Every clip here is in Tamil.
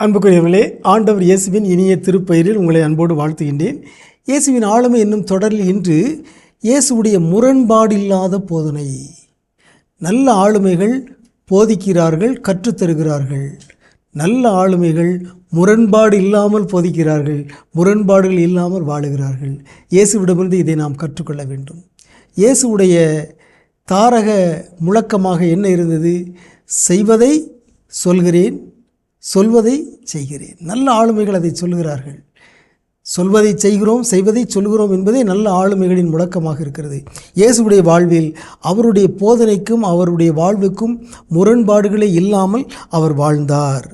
அன்புக்குரியவர்களே ஆண்டவர் இயேசுவின் இனிய திருப்பெயரில் உங்களை அன்போடு வாழ்த்துகின்றேன். இயேசுவின் ஆளுமை என்னும் தொடரில் இன்று இயேசுவுடைய முரண்பாடில்லாத போதனை. நல்ல ஆளுமைகள் போதிக்கிறார்கள் கற்றுத்தருகிறார்கள். நல்ல ஆளுமைகள் முரண்பாடு இல்லாமல் போதிக்கிறார்கள் முரண்பாடுகள் இல்லாமல் வாழுகிறார்கள். இயேசுவிடமிருந்து இதை நாம் கற்றுக்கொள்ள வேண்டும். இயேசுவுடைய தாரக முழக்கமாக என்ன இருந்தது? செய்வதை சொல்கிறேன் சொல்வதை செய்கிறேன். நல்ல ஆளுமைகள் அதை சொல்கிறார்கள் சொல்வதை செய்கிறோம் செய்வதை சொல்கிறோம் என்பதே நல்ல ஆளுமைகளின் முழக்கமாக இருக்கிறது. இயேசுடைய வாழ்வில் அவருடைய போதனைக்கும் அவருடைய வாழ்வுக்கும் முரண்பாடுகளே இல்லாமல் அவர் வாழ்ந்தார்.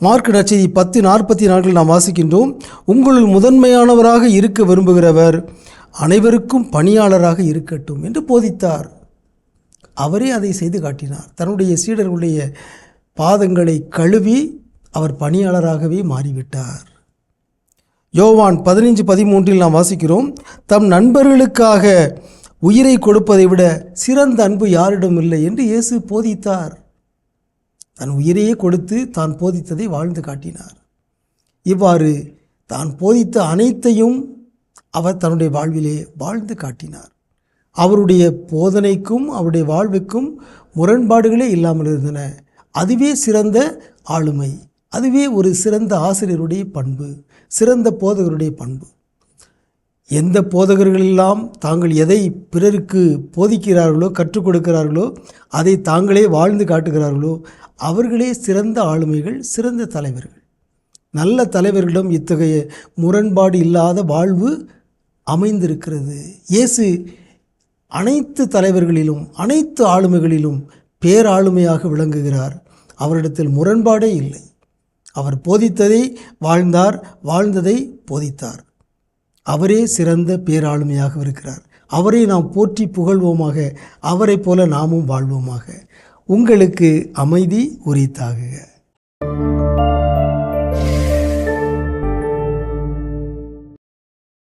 மார்க் நற்செய்தி பத்து நாற்பத்தி நான்கில் நாம் வாசிக்கின்றோம் உங்களுள் முதன்மையானவராக இருக்க விரும்புகிறவர் அனைவருக்கும் பணியாளராக இருக்கட்டும் என்று போதித்தார். அவரே அதை செய்து காட்டினார். தன்னுடைய சீடர்களுடைய பாதங்களை கழுவி அவர் பணியாளராகவே மாறிவிட்டார். யோவான் பதினைஞ்சு பதிமூன்றில் நாம் வாசிக்கிறோம் தம் நண்பர்களுக்காக உயிரை கொடுப்பதை விட சிறந்த அன்பு யாரிடம் இல்லை? என்று இயேசு போதித்தார். தன் உயிரையே கொடுத்து தான் போதித்ததை வாழ்ந்து காட்டினார். இவ்வாறு தான் போதித்த அனைத்தையும் அவர் தன்னுடைய வாழ்விலே வாழ்ந்து காட்டினார். அவருடைய போதனைக்கும் அவருடைய வாழ்வுக்கும் முரண்பாடுகளே இல்லாமல் இருந்தன. அதுவே சிறந்த ஆளுமை. அதுவே ஒரு சிறந்த ஆசிரியருடைய பண்பு சிறந்த போதகருடைய பண்பு. எந்த போதகர்களெல்லாம் தாங்கள் எதை பிறருக்கு போதிக்கிறார்களோ கற்றுக் கொடுக்கிறார்களோ அதை தாங்களே வாழ்ந்து காட்டுகிறார்களோ அவர்களே சிறந்த ஆளுமைகள் சிறந்த தலைவர்கள். நல்ல தலைவர்களிடம் இத்தகைய முரண்பாடு இல்லாத வாழ்வு அமைந்திருக்கிறது. இயேசு அனைத்து தலைவர்களிலும் அனைத்து ஆளுமைகளிலும் பேராளுமையாக விளங்குகிறார். அவரிடத்தில் முரண்பாடே இல்லை. அவர் போதித்ததை வாழ்ந்தார் வாழ்ந்ததை போதித்தார். அவரே சிறந்த பேராளுமையாக இருக்கிறார் அவரை நாம் போற்றி புகழ்வோமாக அவரைப் போல நாமும் வாழ்வோமாக. உங்களுக்கு அமைதி உரித்தாகுக.